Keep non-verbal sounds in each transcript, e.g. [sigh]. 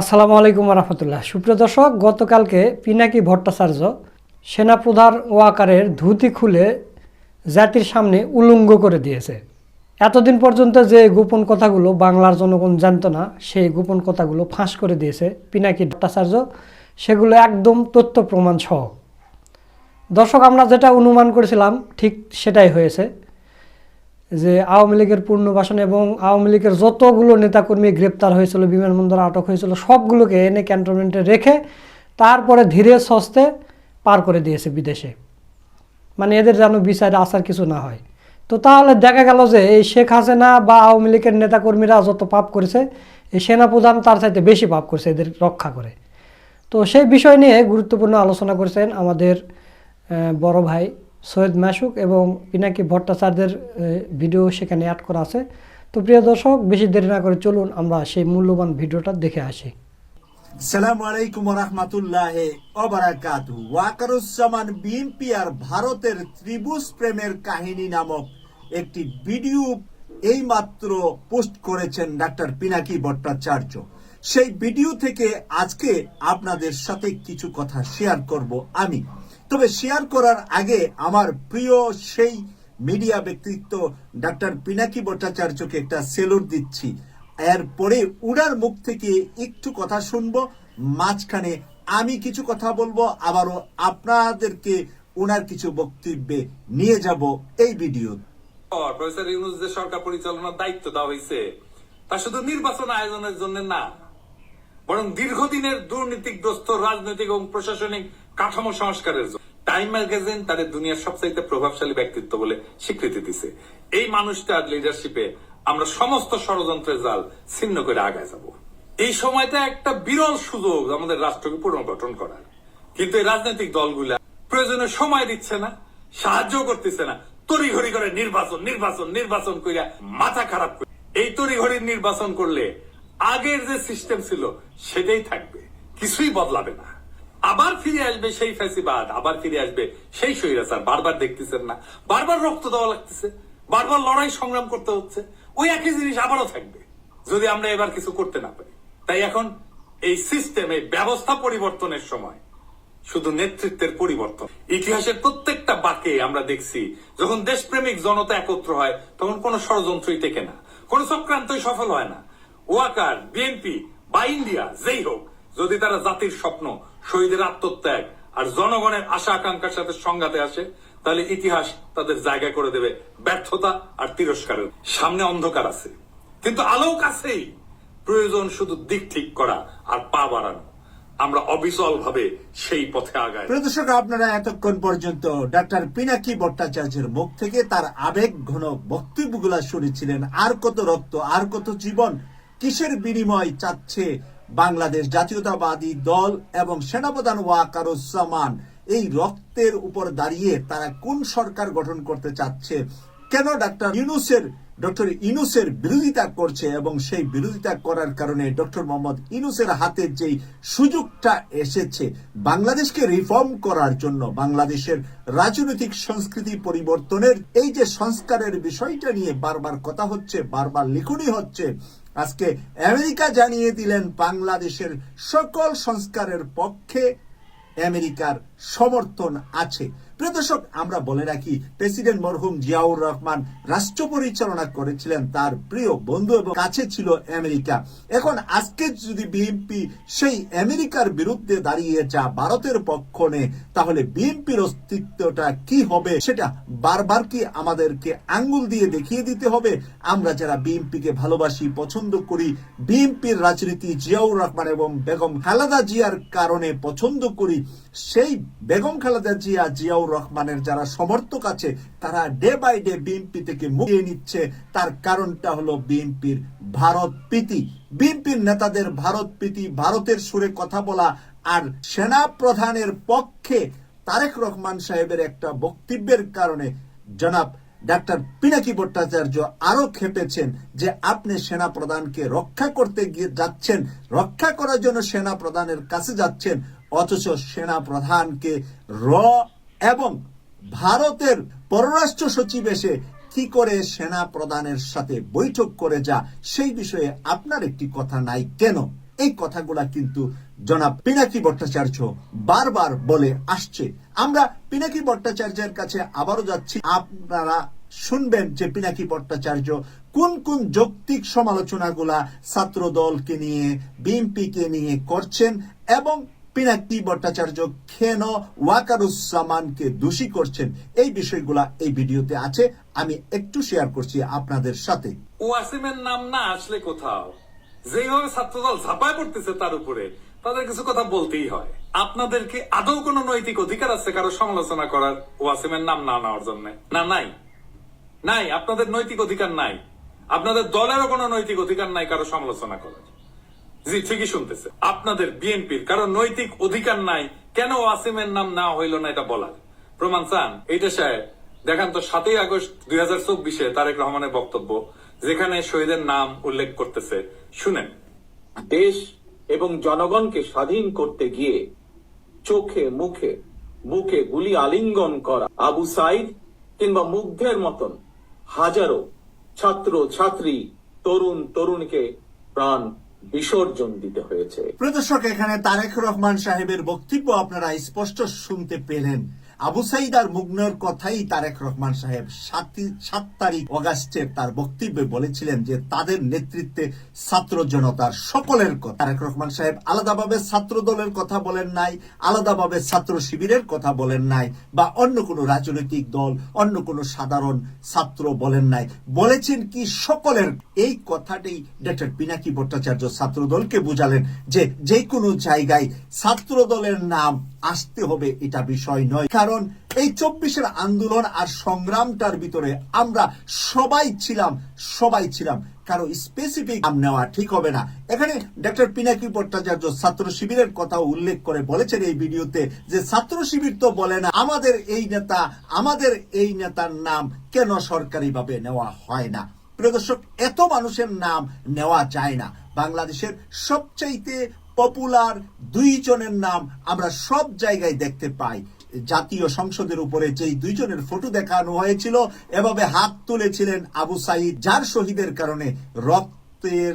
আসসালামু আলাইকুম রহমতুল্লাহ। সুপ্রিয় দর্শক, গতকালকে পিনাকি ভট্টাচার্য সেনাপ্রধান ওয়াকারের ধুতি খুলে জাতির সামনে উলঙ্গ করে দিয়েছে। এতদিন পর্যন্ত যে গোপন কথাগুলো বাংলার জনগণ জানতো না, সেই গোপন কথাগুলো ফাঁস করে দিয়েছে পিনাকি ভট্টাচার্য। সেগুলো একদম তথ্য প্রমাণ সহ। দর্শক, আমরা যেটা অনুমান করেছিলাম, ঠিক সেটাই হয়েছে। যে আওয়ামী লীগের পূর্ণবাসন এবং আওয়ামী লীগের যতগুলো নেতাকর্মী গ্রেপ্তার হয়েছিল, বিমানবন্দরে আটক হয়েছিল, সবগুলোকে এনে ক্যান্টনমেন্টে রেখে তারপরে ধীরে সস্তে পার করে দিয়েছে বিদেশে। মানে এদের যেন বিচারে আসার কিছু না হয়। তো তাহলে দেখা গেল যে এই শেখ হাসিনা বা আওয়ামী লীগের নেতাকর্মীরা যত পাপ করেছে, এই সেনাপ্রধান তার চাইতে বেশি পাপ করেছে এদের রক্ষা করে। তো সেই বিষয় নিয়ে গুরুত্বপূর্ণ আলোচনা করেছেন আমাদের বড় ভাই সৈয়দ মাসুক এবং পিনাকি ভট্টাচার্যের ভিডিও সেখানে অ্যাড করা আছে। তো প্রিয় দর্শক, বেশি দেরি না করে চলুন, আমরা সেই মূল্যবান ভিডিওটা দেখে আসি। সালাম আলাইকুম রহমতুল্লাহ অবরাকাতু ওয়াকারুজ্জামান বিএনপি আর ভারতের ত্রিভুজ প্রেমের কাহিনী নামক একটি ভিডিও এইমাত্র পোস্ট করেছেন ডাক্তার পিনাকি ভট্টাচার্য। সেই ভিডিও থেকে আজকে আপনাদের সাথে কিছু কথা শেয়ার করব আমি। তবে শেয়ার করার আগে আমার প্রিয় সেই মিডিয়া ব্যক্তিত্ব ডাক্তার পিনাকি ভট্টাচার্যকে একটা সেলুট দিচ্ছি। এরপরে উনার মুখ থেকে একটু কথা শুনব, মাঝখানে আমি কিছু কথা বলব, আবারও আপনাদেরকে উনার কিছু বক্তব্যে নিয়ে যাব এই ভিডিও প্রফেসর ইউনুস, যে সরকার পরিচালনার দায়িত্ব দেওয়া হয়েছে, তা শুধু নির্বাচন আয়োজনের জন্য না, বরং দীর্ঘদিনের দুর্নীতিগ্রস্ত রাজনৈতিক এবং প্রশাসনিক কাঠামো সংস্কারের জন্য। টাইম ম্যাগাজিন তাদের দুনিয়ার সবচাইতে প্রভাবশালী ব্যক্তিত্ব বলে স্বীকৃতি দিছে। এই মানুষটার লিডারশিপে আমরা সমস্ত ষড়যন্ত্রের জাল ছিন্ন করে আগায় যাব। এই সময়টা একটা বিরল সুযোগ আমাদের রাষ্ট্রকে পুনর্গঠন করার। কিন্তু এই রাজনৈতিক দলগুলা প্রয়োজনে সময় দিচ্ছে না, সাহায্য করতেছে না। তড়িঘড়ি করে নির্বাচন নির্বাচন নির্বাচন কইরা মাথা খারাপ করে এই তড়িঘড়ির নির্বাচন করলে আগের যে সিস্টেম ছিল সেটাই থাকবে, কিছুই বদলাবে না। আবার ফিরে আসবে সেই ফ্যাসিবাদ, আবার ফিরে আসবে সেই স্বৈরাচার। বারবার দেখতেছেন না। বারবার রক্ত দেওয়া লাগতেছে। বারবার লড়াই সংগ্রাম করতে হচ্ছে। ওই একই জিনিস আবারও থাকবে, যদি আমরা এবার কিছু করতে না পারি। তাই এখন এই সিস্টেম এই ব্যবস্থা পরিবর্তনের সময় শুধু নেতৃত্বের পরিবর্তন। ইতিহাসের প্রত্যেকটা বাকে আমরা দেখছি, যখন দেশপ্রেমিক জনতা একত্র হয়, তখন কোনো ষড়যন্ত্রই টেকে না। কোন চক্রান্তই সফল হয় না। ওয়াকার, বিএনপি বা ইন্ডিয়া, যেই হোক, যদি তারা জাতির স্বপ্ন শহীদের আত্মত্যাগ আর জনগণের আশা আকাঙ্ক্ষার সাথে সংঘাতে আসে, তাহলে ইতিহাস তাদের জায়গা করে দেবে ব্যর্থতা আর তিরস্কারের। সামনে অন্ধকার আছে, কিন্তু আলোক আছেই। প্রয়োজন শুধু দিক ঠিক করা আর পা বাড়ানো। আমরা অবিচল ভাবে সেই পথে আগাই। প্রিয় দর্শক, আপনারা এতক্ষণ পর্যন্ত ডাক্তার পিনাকি ভট্টাচার্যের মুখ থেকে তার আবেগ ঘন বক্তব্য বক্তব্যগুলা শুনেছিলেন। আর কত রক্ত, আর কত জীবন কিসের বিনিময় চাচ্ছে বাংলাদেশ জাতীয়তাবাদী দল এবং সেনাপ্রধান ওয়াকারুজ্জামান এই রক্তের উপর দাঁড়িয়ে তারা কোন সরকার গঠন করতে চাচ্ছে? কেন ডাক্তার ইউনুসের, ডক্টর ইনুসের বিরোধিতা করছে এবং সেই বিরোধিতা করার কারণে ডক্টর মোহাম্মদ ইনুসের হাতে যেই সুযোগটা এসেছে, বাংলাদেশকে রিফর্ম করার জন্য, বাংলাদেশের রাজনৈতিক সংস্কৃতি পরিবর্তনের, এই যে সংস্কারের বিষয়টা নিয়ে বারবার কথা হচ্ছে, বারবার লিখনি হচ্ছে আজকে আমেরিকা জানিয়ে দিলেন বাংলাদেশের সকল সংস্কারের পক্ষে আমেরিকার সমর্থন আছে। প্রিয় দর্শক, আমরা বলে রাখি, প্রেসিডেন্ট মরহুম জিয়াউর রহমান রাষ্ট্র পরিচালনা করেছিলেন তার প্রিয় বন্ধু এবং কাছে ছিল আমেরিকা। এখন আজকে যদি বিএনপি সেই আমেরিকার বিরুদ্ধে দাঁড়িয়ে যা ভারতের পক্ষ নেয় তাহলে বিএনপির অস্তিত্বটা কি হবে সেটা বারবার কি আমাদেরকে আঙ্গুল দিয়ে দেখিয়ে দিতে হবে? আমরা যারা বিএনপিকে ভালোবাসি, পছন্দ করি বিএনপির রাজনীতি জিয়াউর রহমান এবং বেগম খালেদা জিয়ার কারণে পছন্দ করি সেই বেগম খালেদা জিয়া, জিয়াউর রহমানের যারা সমর্থক আছে, তারা ডে বাই ডে বিএনপি থেকে মুখিয়ে নিচ্ছে। তার কারণটা হলো বিএনপির ভারত প্রীতি। বিএনপির নেতাদের ভারত প্রীতি, ভারতের সুরে কথা বলা আর সেনা প্রধানের পক্ষে তারেক রহমান সাহেবের একটা বক্তব্যের কারণে জনাব ডাক্তার পিনাকি ভট্টাচার্য আরও খেপেছেন যে আপনি সেনা প্রধানকে রক্ষা করতে গিয়ে যাচ্ছেন, রক্ষা করার জন্য সেনা প্রধানের কাছে যাচ্ছেন। অথচ সেনা প্রধানকে র এবং ভারতের পররাষ্ট্র সচিব এসে কি করে সেনা প্রধানের সাথে বৈঠক করে যা, সেই বিষয়ে আপনার একটি কথা নাই কেন? এই কথাগুলা কিন্তু জনাব পিনাকি ভট্টাচার্য বারবার বলে আসছে। আমরা পিনাকি ভট্টাচার্যের কাছে আবারও যাচ্ছি। আপনারা শুনবেন যে পিনাকি ভট্টাচার্য কোন কোন যৌক্তিক সমালোচনাগুলা ছাত্র দলকে নিয়ে, বিএনপিকে নিয়ে করছেন এবং পিনাকি ভট্টাচার্য কেন ওয়াকারুজ্জামানকে দোষী করছেন? এই বিষয়গুলা এই ভিডিওতে আছে। আমি একটু শেয়ার করছি আপনাদের সাথে। ওয়াসিমের নাম না আসলে কোথাও। যেভাবে ছাত্রদল ঝাঁপায় পড়তেছে তার উপরে, তাদের কিছু কথা বলতেই হয়। আপনাদের কি আদৌ কোনো নৈতিক অধিকার আছে কারও সমালোচনা করার? ওয়াসিমের নাম না নেওয়ার জন্য। না, নাই। নাই, আপনাদের নৈতিক অধিকার নাই। আপনাদের দলেরও কোনো নৈতিক অধিকার নাই কারও সমালোচনা করার। জি, ঠিকই শুনতেছে। আপনাদের বিএনপির কারও নৈতিক অধিকার নাই, কেন ওয়াসিমের নাম নেওয়া হইল না এটা বলার? প্রমাণ চান এইটা সাহেব দেখান তো সাতই আগস্ট দুই হাজার চব্বিশে তারেক রহমানের বক্তব্য, যেখানে শহীদের নাম উল্লেখ করতেছে। শুনেন, দেশ এবং জনগণকে স্বাধীন করতে গিয়ে চোখে মুখে, বুকে গুলি আলিঙ্গন করা আবু সাইদ কিংবা মুগ্ধের মতন হাজারো ছাত্র ছাত্রী তরুণ তরুণীকে প্রাণ বিসর্জন দিতে হয়েছে। প্রদর্শক এখানে তারেক রহমান সাহেবের বক্তব্য আপনারা স্পষ্ট শুনতে পেলেন। আবু সাইদ আর মুগ্নর কথাই তারেক রহমান সাহেব সাত- তারিখ অগাস্টের তার বক্তব্যে বলেছিলেন যে তাদের নেতৃত্বে ছাত্র জনতার সকলের কথা। তারেক রহমান সাহেব আলাদাভাবে ছাত্র দলের কথা বলেন নাই, আলাদাভাবে ছাত্র শিবিরের কথা বলেন নাই, বা অন্য কোনো রাজনৈতিক দল, অন্য কোনো সাধারণ ছাত্র বলেন নাই। বলেছেন কি সকলের। এই কথাটাই ডক্টর পিনাকি ভট্টাচার্য ছাত্র দলকে বুঝালেন যে যে কোনো জায়গায় ছাত্র দলের নাম আসতে হবে এটা বিষয় নয়। কারণ এই চব্বিশের আন্দোলন আর সংগ্রামটার ভিতরে আমরা সবাই ছিলাম সবাই ছিলাম। কারও স্পেসিফিক নাম নেওয়া ঠিক হবে না। এখানে ডক্টর পিনাকি ভট্টাচার্য ছাত্র শিবিরের কথা উল্লেখ করে বলেছেন এই ভিডিওতে যে ছাত্র শিবির তো বলে না, আমাদের এই নেতা, আমাদের এই নেতার নাম কেন সরকারিভাবে নেওয়া হয় না? প্রিয় দর্শক, এত মানুষের নাম নেওয়া যায় না। বাংলাদেশের সবচাইতে পপুলার দুইজনের নাম আমরা সব জায়গায় দেখতে পাই। জাতীয় সংসদের উপরে যেই দুইজনের ফটো দেখানো হয়েছিল, এভাবে হাত তুলেছিলেন আবু সাইদ, যার শহীদের কারণে রক্তের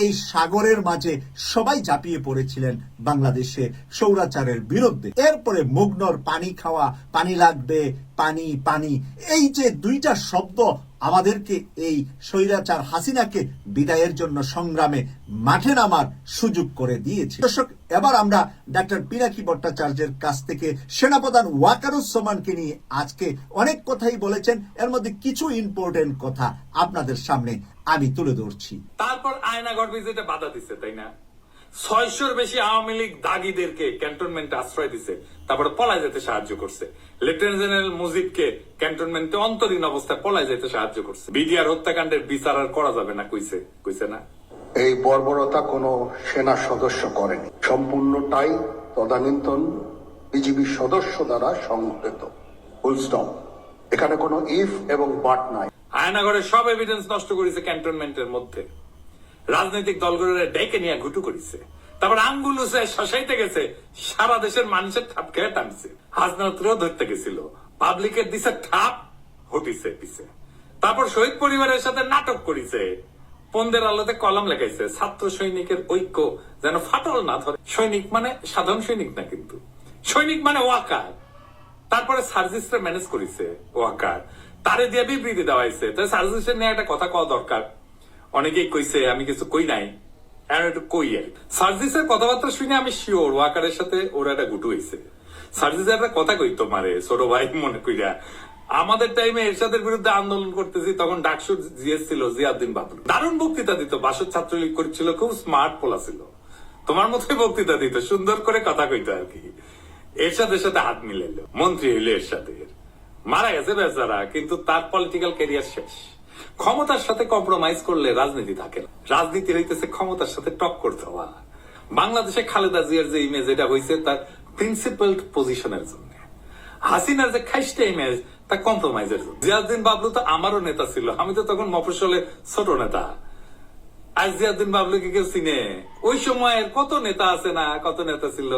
এই সাগরের মাঝে সবাই ঝাঁপিয়ে পড়েছিলেন বাংলাদেশে সৌরাচারের বিরুদ্ধে। এরপরে মুগ্নর পানি খাওয়া, পানি লাগবে, পানি পানি, এই যে দুইটা শব্দ আমাদেরকে এই স্বৈরাচার হাসিনাকে বিদায়ের জন্য সংগ্রামে মাঠে নামার সুযোগ করে দিয়েছে। দর্শক, এবার আমরা ডাক্তার পিনাকি ভট্টাচার্যের কাছ থেকে সেনাপ্রধান ওয়াকারুজ্জামানকে নিয়ে আজকে অনেক কথাই বলেছেন। এর মধ্যে কিছু ইম্পর্টেন্ট কথা আপনাদের সামনে আমি তুলে ধরছি। তারপর আয়নাগর বাধা দিচ্ছে তাই না? ছয়শোর বেশি আওয়ামী লীগ দাগিদেরকে ক্যান্টনমেন্টে আশ্রয় দিছে তারপরে পলায় যেতে সাহায্য করছে। লেফটেন্যান্ট জেনারেল মুজিবকে ক্যান্টনমেন্টে অন্তরীণ অবস্থায় পলায় যেতে সাহায্য করছে। বিডিআর হত্যাকাণ্ডের বিচার আর করা যাবে না কইছে কইছে না? এই বর্বরতা কোনো সেনা সদস্য করেনি। সম্পূর্ণটাই তদানীন্তন বিজিবি সদস্য দ্বারা সংঘটিত ফুল স্টপ এখানে কোনো ইফ এবং বাট নাই। আয়নাগরের সব এভিডেন্স নষ্ট করেছে ক্যান্টনমেন্টের মধ্যে। রাজনৈতিক দলগুলোর ডেকে নিয়ে ঘুটু করেছে। তারপর আঙ্গুল উসে শশাইতে গেছে, সারা দেশের মানুষের ঠাপ খেয়ে টানছে। হাজনাত্রও ধরতে গেছিল। পাবলিকের দিছে ঠাপ হটিছে পিছে। তারপর শহীদ পরিবারের সাথে নাটক করেছে। পন্দের আলোতে কলম লেখাইছে, ছাত্র সৈনিকের ঐক্য যেন ফাটল না ধরে। সৈনিক মানে সাধারণ সৈনিক না কিন্তু। সৈনিক মানে ওয়াকার। তারপরে সার্জিসটা ম্যানেজ করেছে ওয়াকার। তারে দিয়ে বিবৃতি দেওয়া হয়েছে। তাই সার্জিসের নিয়ে একটা কথা কওয়া দরকার। অনেকেই কইছে, আমি কিছু কই নাই। আর একটু কই আর সার্জিসের কথাবার্তা শুনে আমি শিওর ওয়াকারের সাথে ওরা একটা গুটু হয়েছে সার্জিস একটা কথা কই তোমারে, ছোট ভাই, মনে কইরা। আমাদের টাইমে এরশাদের বিরুদ্ধে আন্দোলন করতেছি, তখন ডাকসু জিয়াউদ্দিন বাবুল দারুণ বক্তৃতা দিত বাসদ ছাত্রলীগ করেছিল, খুব স্মার্ট পোলা ছিল। তোমার মতোই বক্তৃতা দিত, সুন্দর করে কথা কইতো আর কি। এরশাদের সাথে হাত মিলাইলো, মন্ত্রী হইল এরশাদের। মারা গেছে বেচারা, কিন্তু তার পলিটিক্যাল ক্যারিয়ার শেষ। ক্ষমতার সাথে কম্প্রোমাইজ করলে রাজনীতি থাকে না। রাজনীতি হইতেছে ক্ষমতার সাথে টক্কর দেওয়া বাংলাদেশে খালেদা জিয়ার যে ইমেজ এটা হয়েছে তার প্রিন্সিপাল পজিশনের জন্য। হাসিনার যে খাইস্টা ইমেজ তা কম্প্রোমাইজের জন্য। জিয়াউদ্দিন বাবলু তো আমারও নেতা ছিল। আমি তো তখন মফসলে ছোট নেতা। আজ জিয়াউদ্দিন বাবলুকে কেউ চিনে? ওই সময়ের কত নেতা আছে না, কত নেতা ছিল?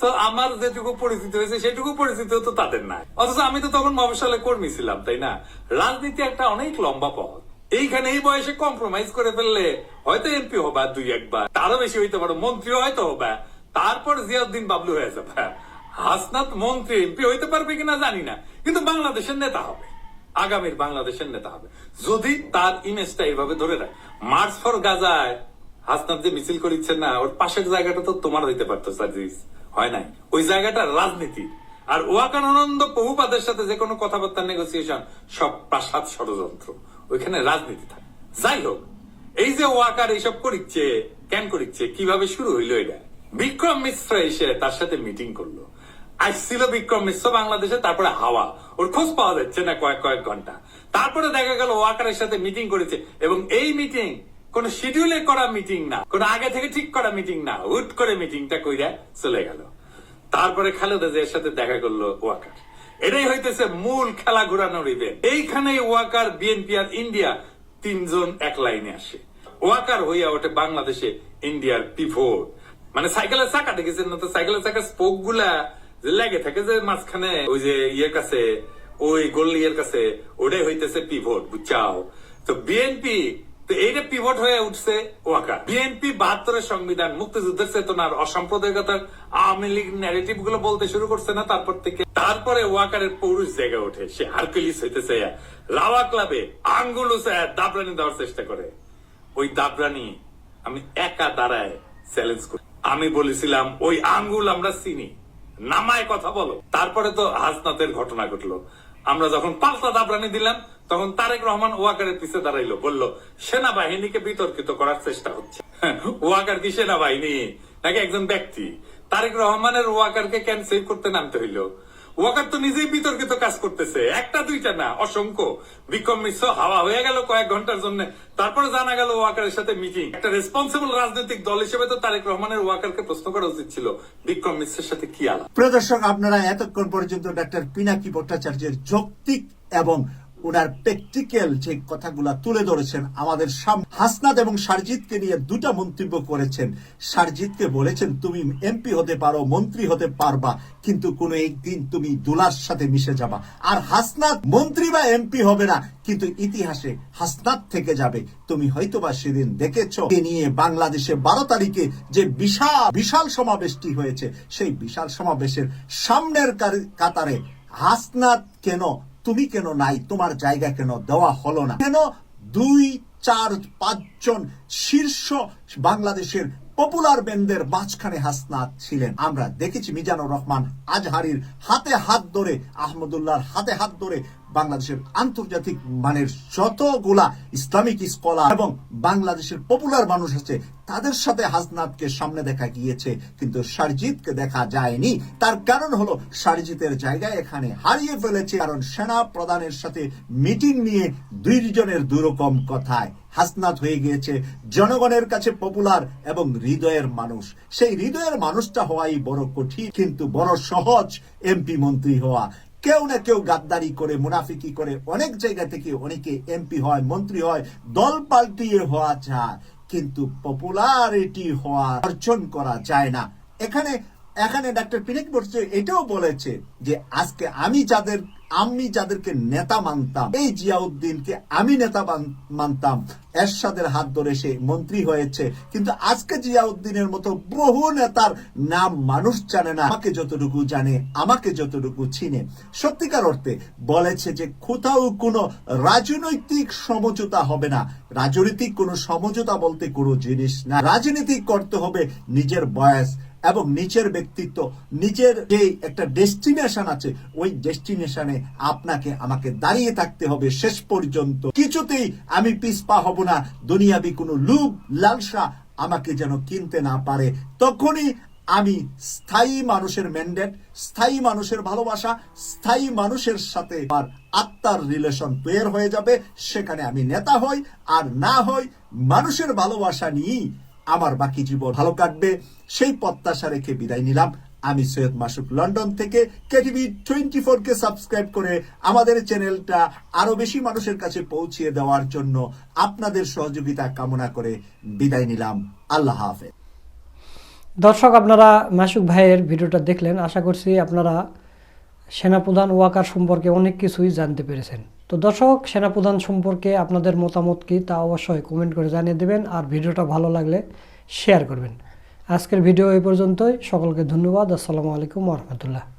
তো আমার যেটুকু পরিচিত হয়েছে, সেটুকু পরিচিত তো তাদের নাই। অথচ আমি তো তখন মফসলে কর্মী ছিলাম, তাই না? রাজনীতি একটা অনেক লম্বা পথ। এইখানে এই বয়সে কম্প্রোমাইজ করে ফেললে হয়তো এমপি হবা দুই, একবার। তারও বেশি হইতে পারো, মন্ত্রীও হয়তো হবা। তারপর জিয়াউদ্দিন বাবলু হয়ে যাবে। হাসনাত মন্ত্রী এমপি হইতে পারবে কিনা জানি না, কিন্তু বাংলাদেশের নেতা হবে। আগামীর বাংলাদেশের নেতা হবে। যদি তার ইমেজটা এইভাবে ধরে রাখে। মার্চ ফর গাজায় হাসনাত যে মিছিল করিচ্ছেন না, ওর পাশের জায়গাটা তো তোমার হইতে পারতো সার্জিস হয় নাই। ওই জায়গাটা রাজনীতি। আর ওয়াকানন্দ বহুপাদের সাথে যে কোনো কথাবার্তা নেগোসিয়েশন সব প্রাসাদ ষড়যন্ত্র। ওইখানে রাজনীতি থাকে। যাই হোক, এই যে ওয়াকার এইসব করিচ্ছে, কেন করিচ্ছে, কীভাবে শুরু হইল এটা? বিক্রম মিশ্র এসে তার সাথে মিটিং করল। আসছিল বিক্রম মিশ্র বাংলাদেশে, তারপরে হাওয়া। ওর খোঁজ পাওয়া যাচ্ছে না কয়েক কয়েক ঘণ্টা। তারপরে দেখা গেল ওয়াকারের সাথে মিটিং করেছে এবং এই মিটিং কোন শিডিউলে করা মিটিং না। কোন আগে থেকে ঠিক করা মিটিং না। হুট করে মিটিংটা কইরা চলে গেল। তারপরে খালেদা জিয়ার সাথে দেখা করল ওয়াকার। এটাই হইতেছে মূল খেলা ঘুরানোর ইভেন্ট এইখানে ওয়াকার বিএনপি আর ইন্ডিয়া তিনজন এক লাইনে আসে। ওয়াকার হইয়া ওঠে বাংলাদেশে ইন্ডিয়ার পিভোট মানে সাইকেলের চাকা, দেখেছেন না তো? সাইকেলের চাকার স্পোকগুলা যে লেগে থাকে যে মাঝখানে ওই যে ইয়ের কাছে, ওই গোল কাছে, ওটাই হইতেছে পিভোট বুঝছাও? তো বিএনপি তো এইটা পিভট হয়ে উঠছে ওয়াকা বিএনপি বাহাত্তরের সংবিধান, মুক্তিযুদ্ধের চেতনার অসাম্প্রদায়িকতার আওয়ামী লীগ ন্যারেটিভগুলো বলতে শুরু করছে না, তারপর থেকে তারপরে ওয়াকারের পৌরুষ ওঠে, সে হারকুলিস রাওয়া ক্লাবে দাবরানি দেওয়ার চেষ্টা করে। ওই দাবরানি আমি একা দাঁড়ায় চ্যালেঞ্জ করি। আমি বলেছিলাম, ওই আঙ্গুল আমরা চিনি। নামায় কথা বলো। তারপরে তো হাসনাতের ঘটনা ঘটলো। আমরা যখন পাল্টা দাবরানি দিলাম, তখন তারেক রহমান ওয়াকারের পিছে দাঁড়াইলো, বলল, সেনাবাহিনীকে বিতর্কিত করার চেষ্টা হচ্ছে। [laughs] ওয়াকার কি সেনাবাহিনী? নাকি একজন ব্যক্তি? তারেক রহমানের ওয়াকারকে ক্যান্সেল করতে নামতে হইল। ওয়াকার তো নিজেই বিতর্কিত কাজ করতেছে। একটা, দুইটা না, অসংখ্য। বিক্রম মিশ্র হাওয়া হয়ে গেল কয়েক ঘণ্টার জন্য। তারপরে জানা গেল ওয়াকারের সাথে মিটিং একটা রেসপন্সিবল রাজনৈতিক দল হিসেবে তো তারেক রহমানের ওয়াকারকে প্রশ্ন করা উচিত ছিল। বিক্রম মিশ্রের সাথে কি আলাপ? প্রিয় দর্শক, আপনারা এতক্ষণ পর্যন্ত ডাক্তার পিনাকি ভট্টাচার্যের যৌক্তিক এবং ওনার প্র্যাকটিক্যাল যে কথাগুলা তুলে ধরেছেন আমাদের সাম- হাসনাত এবং সারজিৎকে নিয়ে দুটা মন্তব্য করেছেন। সারজিৎকে বলেছেন, তুমি এমপি হতে পারো, মন্ত্রী হতে পারবা, কিন্তু কোনো একদিন তুমি দুলার সাথে মিশে যাবা। আর হাসনাত মন্ত্রী বা এমপি হবে না, কিন্তু ইতিহাসে হাসনাত থেকে যাবে। তুমি হয়তোবা সেদিন দেখেছ নিয়ে বাংলাদেশে বারো তারিখে যে বিশাল বিশাল সমাবেশটি হয়েছে, সেই বিশাল সমাবেশের সামনের কাতারে হাসনাত কেন তুমি কেন নাই? তোমার জায়গা কেন দেওয়া হলো না? কেন দুই, চার পাঁচজন শীর্ষ বাংলাদেশের পপুলার ব্যান্ডের মাঝখানে হাসনাত ছিলেন? আমরা দেখেছি মিজানুর রহমান আজহারির হাতে হাত ধরে, আহমদুল্লাহর হাতে হাত ধরে বাংলাদেশের আন্তর্জাতিক মানের যতগুলা ইসলামিক স্কলার এবং বাংলাদেশের পপুলার মানুষ আছে, তাদের সাথে হাসনাতকে সামনে দেখা গিয়েছে, কিন্তু সারজিৎকে দেখা যায়নি। তার কারণ হলো সারজিতের জায়গায় এখানে হারিয়ে ফেলেছে, কারণ সেনা প্রধানের সাথে মিটিং নিয়ে দুইজনের দুরকম কথায় হাসনাত হয়ে গিয়েছে, জনগণের কাছে পপুলার এবং হৃদয়ের মানুষ। সেই হৃদয়ের মানুষটা হওয়াই বড় কঠিন, কিন্তু বড় সহজ এমপি মন্ত্রী হওয়া। কেউ না কেউ গাদ্দারি করে, মুনাফিকি করে, অনেক জায়গা থেকে অনেকে এমপি হয়, মন্ত্রী হয়, দল পাল্টিয়ে হওয়া যায় কিন্তু পপুলারিটি হওয়া, অর্জন করা যায় না। এখানে এখানে ডাক্তার পিনিক বলছে এটাও বলেছে যে, আজকে আমি যাদের আমি যাদেরকে নেতা মানতাম, এই জিয়াউদ্দিনকে আমি নেতা মানতাম। এরশাদের হাত ধরে সে মন্ত্রী হয়েছে। কিন্তু আজকে জিয়াউদ্দিনের মতো বহু নেতার নাম মানুষ জানে না। আমাকে যতটুকু জানে, আমাকে যতটুকু চিনে। সত্যিকার অর্থে বলেছে যে কোথাও কোনো রাজনৈতিক সমঝোতা হবে না। রাজনৈতিক কোনো সমঝোতা বলতে কোনো জিনিস না। রাজনীতি করতে হবে নিজের বয়স। এবং নিচের ব্যক্তিত্ব, নিজের যে একটা ডেস্টিনেশন আছে, ওই ডেস্টিনেশনে আপনাকে, আমাকে দাঁড়িয়ে থাকতে হবে শেষ পর্যন্ত। কিছুতেই আমি পিছপা হব না, দুনিয়াবি কোনো লুভ লালসা আমাকে যেন কিনতে না পারে। তখনই আমি স্থায়ী মানুষের ম্যান্ডেট স্থায়ী মানুষের ভালোবাসা, স্থায়ী মানুষের সাথে আমার আত্মার রিলেশন তৈরি হয়ে যাবে। সেখানে আমি নেতা হই, আর না হই, মানুষের ভালোবাসা নিয়েই আমার বাকি জীবন ভালো কাটবে, সেই প্রত্যাশা রেখে বিদায় নিলাম। আমি সৈয়দ মাসুক লন্ডন থেকে কেটিভি টোয়েন্টি ফোর কে সাবস্ক্রাইব করে আমাদের চ্যানেলটা আরও বেশি মানুষের কাছে পৌঁছিয়ে দেওয়ার জন্য আপনাদের সহযোগিতা কামনা করে বিদায় নিলাম। আল্লাহ হাফেজ। দর্শক, আপনারা মাসুক ভাইয়ের ভিডিওটা দেখলেন। আশা করছি আপনারা সেনাপ্রধান ওয়াকার সম্পর্কে অনেক কিছুই জানতে পেরেছেন। তো দর্শক, সেনাপ্রধান সম্পর্কে আপনাদের মতামত কী তা অবশ্যই কমেন্ট করে জানিয়ে দেবেন আর ভিডিওটা ভালো লাগলে শেয়ার করবেন। আজকের ভিডিও এই পর্যন্তই। সকলকে ধন্যবাদ। আসসালামু আলাইকুম রহমতুল্লাহ।